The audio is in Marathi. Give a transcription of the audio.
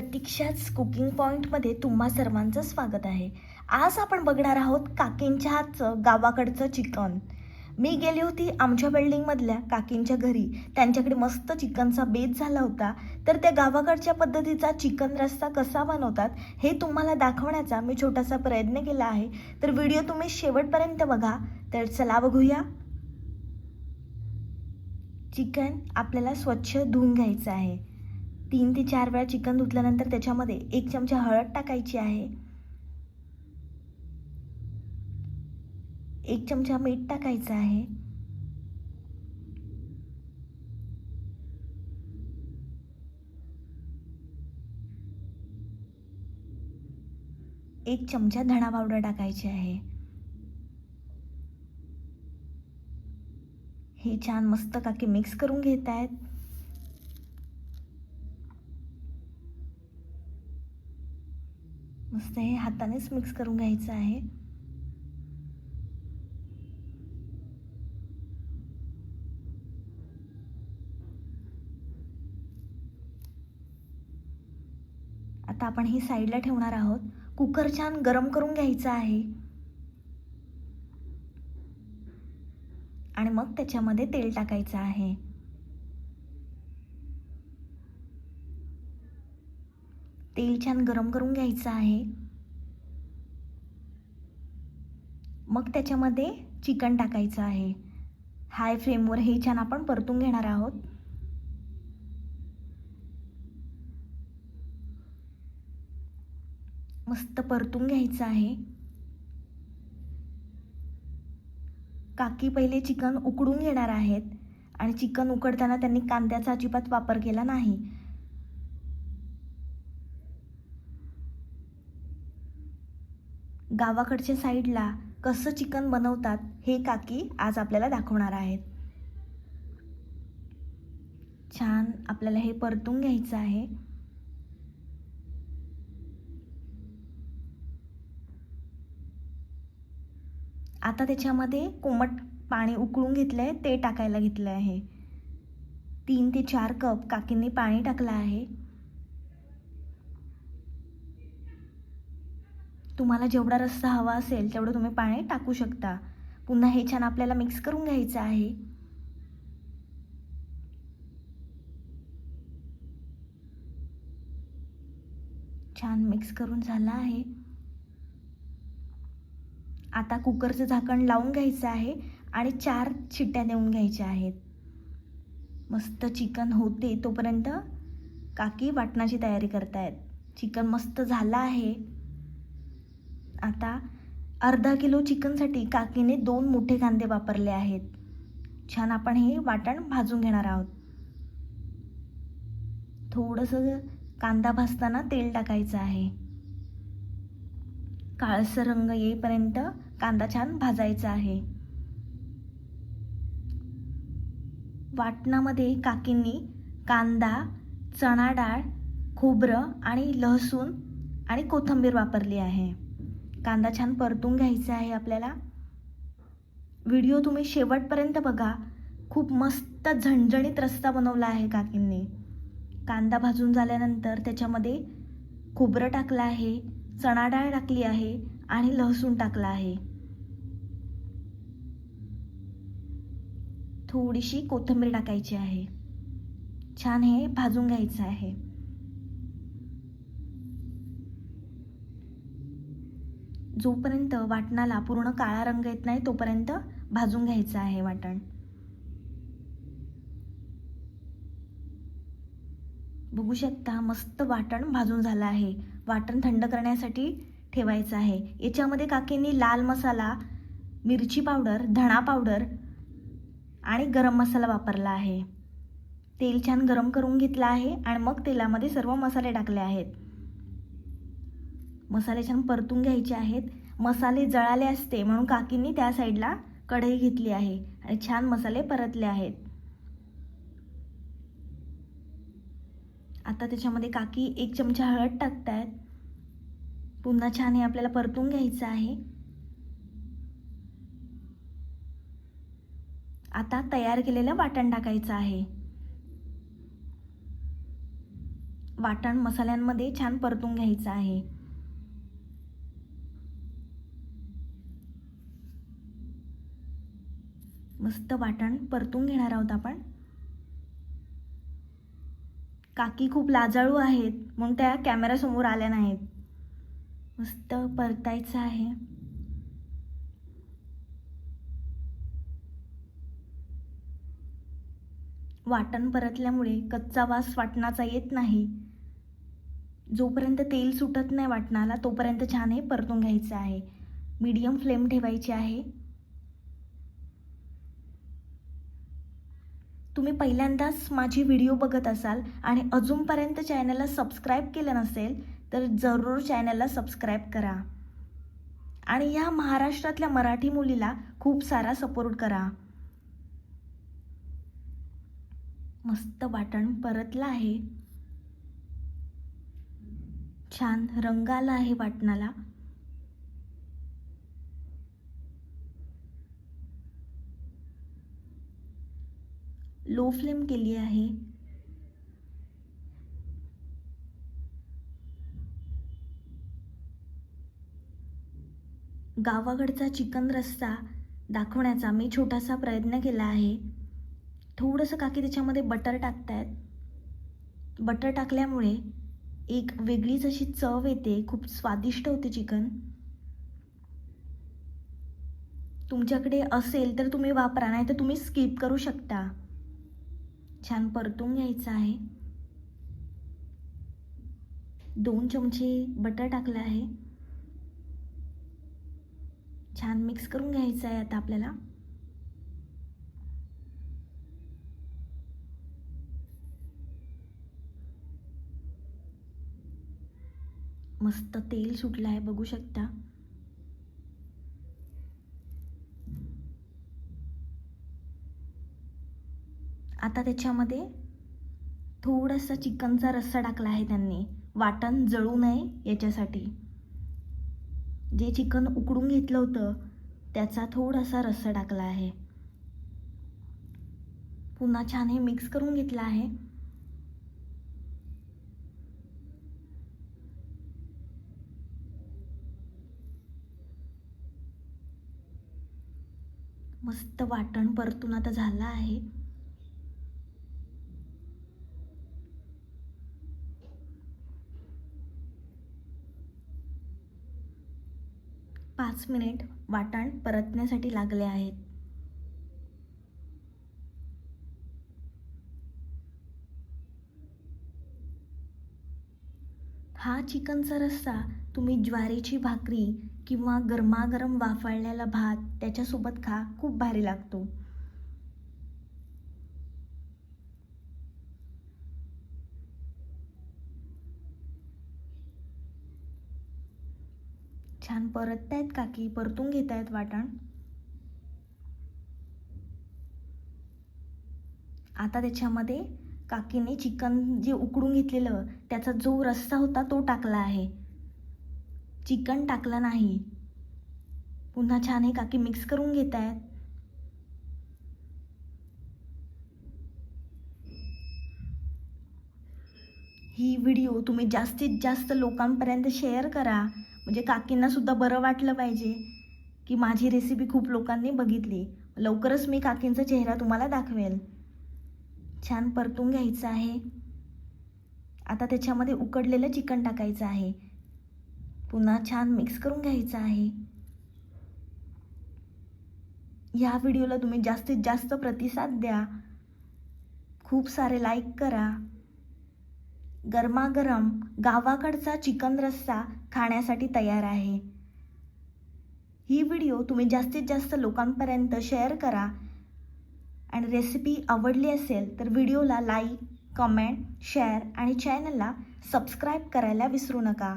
प्रतीक्षाच कुकिंग पॉईंटमध्ये तुम्हा सर्वांचं स्वागत आहे. आज आपण बघणार आहोत काकींच्या हातचं गावाकडचं चिकन. मी गेली होती आमच्या बिल्डिंगमधल्या काकींच्या घरी. त्यांच्याकडे मस्त चिकनचा बेत झाला होता. तर त्या गावाकडच्या पद्धतीचा चिकन रस्ता कसा बनवतात हे तुम्हाला दाखवण्याचा मी छोटासा प्रयत्न केला आहे. तर व्हिडिओ तुम्ही शेवटपर्यंत बघा. तर चला बघूया. चिकन आपल्याला स्वच्छ धुवून घ्यायचं आहे. तीन ते चार वेळा चिकन धुतल्यानंतर त्याच्यामध्ये एक चमचा हळद टाकायची आहे. एक चमचा मीठ टाकायचं आहे. एक चमचा धणा पावडर टाकायची आहे. हे छान मस्त काकी मिक्स करून घेत आहेत मस्त हे हातानेच मिक्स करून घ्यायचं आहे. आता आपण ही साईडला ठेवणार आहोत. कुकर छान गरम करून घ्यायचं आहे. आणि मग त्याच्यामध्ये तेल टाकायचं आहे. तेल छान गरम करून घ्यायचं आहे. मग त्याच्यामध्ये चिकन टाकायचं आहे. हाय फ्लेमवर हे छान आपण परतून घेणार आहोत. मस्त परतून घ्यायचं आहे. काकी पहिले चिकन उकडून घेणार आहेत आणि चिकन उकडताना त्यांनी कांद्याचा अजिबात वापर केला नाही. गावाकडच्या साईडला कसं चिकन बनवतात हे काकी आज आपल्याला दाखवणार आहेत. छान आपल्याला हे परतून घ्यायचं आहे. आता त्याच्यामध्ये कोमट पाणी उकळून घेतलं आहे ते टाकायला घेतलं आहे. तीन ते चार कप काकींनी पाणी टाकलं आहे. तुम्हाला जेवढा रस्सा हवा असेल तेवढं तुम्ही पाणी टाकू शकता. पुन्हा हे छान आपल्याला मिक्स करून घ्यायचं आहे. छान मिक्स करून झालं आहे. आता कुकरचं झाकण लावून घ्यायचं आहे आणि चार शिट्ट्या देऊन घ्यायच्या आहेत. मस्त चिकन होते तोपर्यंत काकी वाटणाची तयारी करतायत. चिकन मस्त झालं आहे. आता अर्धा किलो चिकनसाठी काकीने दोन मोठे कांदे वापरले आहेत. छान आपण हे वाटण भाजून घेणार आहोत. थोडंसं कांदा भाजताना तेल टाकायचं आहे. काळसर रंग येईपर्यंत कांदा छान भाजायचा आहे. वाटणामध्ये काकींनी कांदा चणा डाळ खोबरं आणि लसूण आणि कोथिंबीर वापरली आहे. कांदा छान परतून घ्यायचा आहे आपल्याला. व्हिडिओ तुम्ही शेवटपर्यंत बघा. खूप मस्त झणझणीत रस्ता बनवला आहे काकींनी. कांदा भाजून झाल्यानंतर त्याच्यामध्ये खोबरं टाकलं आहे चणा डाळ टाकली आहे आणि लसूण टाकला आहे. थोडीशी कोथिंबीर टाकायची आहे. छान हे भाजून घ्यायचं आहे. जोपर्यंत वाटणाला पूर्ण काळा रंग येत नाही तोपर्यंत भाजून घ्यायचं आहे वाटण. बघू शकता मस्त वाटण भाजून झालं आहे. वाटण थंड करण्यासाठी ठेवायचं आहे. याच्यामध्ये काकींनी लाल मसाला मिरची पावडर धणा पावडर आणि गरम मसाला वापरला आहे. तेल छान गरम करून घेतलं आहे आणि मग तेलामध्ये सर्व मसाले टाकले आहेत. मसाले छान परतून घ्यायचे आहेत. मसाले जळाले असते म्हणून काकींनी त्या साईडला कढई घेतली आहे आणि छान मसाले परतले आहेत. आता त्याच्यामध्ये काकी एक चमचा हळद टाकतायत. पुन्हा छान हे आपल्याला परतून घ्यायचं आहे. आता तयार केलेलं वाटण टाकायचं आहे. वाटण मसाल्यांमध्ये छान परतून घ्यायचं आहे. मस्त वाटण परतून घेणार आहोत आपण. काकी खूप लाजाळू आहेत म्हणून त्या कॅमेऱ्यासमोर आल्या नाहीत. मस्त परतायचं आहे. वाटण परतल्यामुळे कच्चा वास वाटणाचा येत नाही. जोपर्यंत तेल सुटत नाही वाटणाला तोपर्यंत छान हे परतून घ्यायचं आहे. मीडियम फ्लेम ठेवायची आहे. तुम्ही पहिल्यांदाच माझी व्हिडिओ बघत असाल आणि अजूनपर्यंत चॅनलला सबस्क्राईब केलं नसेल तर जरूर चॅनलला सबस्क्राईब करा. आणि या महाराष्ट्रातल्या मराठी मुलीला खूप सारा सपोर्ट करा. मस्त वाटण परतलं आहे. छान रंग आला आहे वाटणाला. लो फ्लेम केली आहे. गावाकडचा चिकन रस्सा दाखवण्याचा मी छोटासा प्रयत्न केला आहे. थोडंसं काकी त्याच्यामध्ये बटर टाकतायत. बटर टाकल्यामुळे एक वेगळीच अशी चव येते खूप स्वादिष्ट होते चिकन. तुमच्याकडे असेल तर तुम्ही वापरा नाही तर तुम्ही स्किप करू शकता. छान परतून घ्यायचं आहे. दोन चमचे बटर टाकलं आहे. छान मिक्स करून घ्यायचं आहे आता आपल्याला. मस्त तेल सुटलं आहे बघू शकता. आता त्याच्यामध्ये थोडासा चिकनचा रस्सा टाकला आहे त्यांनी. वाटण जळू नये याच्यासाठी. जे चिकन उकडून घेतलं होतं त्याचा थोडासा रस्सा टाकला आहे. पुन्हा छान हे मिक्स करून घेतलं आहे. मस्त वाटण परतून आता झालं आहे. पाच मिनिट वाटण परतण्यासाठी लागले आहेत. हा चिकनचा रस्सा तुम्ही ज्वारीची भाकरी किंवा गरमागरम वाफाळलेला भात त्याच्यासोबत खा खूप भारी लागतो. छान परततायत काकी परतून घेत आहेत वाटण. आता त्याच्यामध्ये काकीने चिकन जे उकडून घेतलेलं त्याचा जो रस्सा होता तो टाकला आहे. चिकन टाकलं नाही. पुन्हा छान हे काकी मिक्स करून घेत आहेत ही व्हिडिओ तुम्ही जास्तीत जास्त लोकांपर्यंत शेअर करा. म्हणजे काकींना सुद्धा बरं वाटलं पाहिजे की माझी रेसिपी खूप लोकांनी बघितली. लवकरच मी काकींचा चेहरा तुम्हाला दाखवेल. छान परतून घ्यायचं आहे. आता त्याच्यामध्ये उकडलेलं चिकन टाकायचं आहे. पुन्हा छान मिक्स करून घ्यायचं आहे. ह्या व्हिडिओला तुम्ही जास्तीत जास्त प्रतिसाद द्या. खूप सारे लाईक करा. गरमागरम गावाकडचा चिकन रस्सा खाण्यासाठी तयार आहे. ही व्हिडिओ तुम्ही जास्तीत जास्त लोकांपर्यंत शेअर करा. आणि रेसिपी आवडली असेल तर व्हिडिओला लाईक कमेंट शेअर आणि चॅनलला सबस्क्राईब करायला विसरू नका.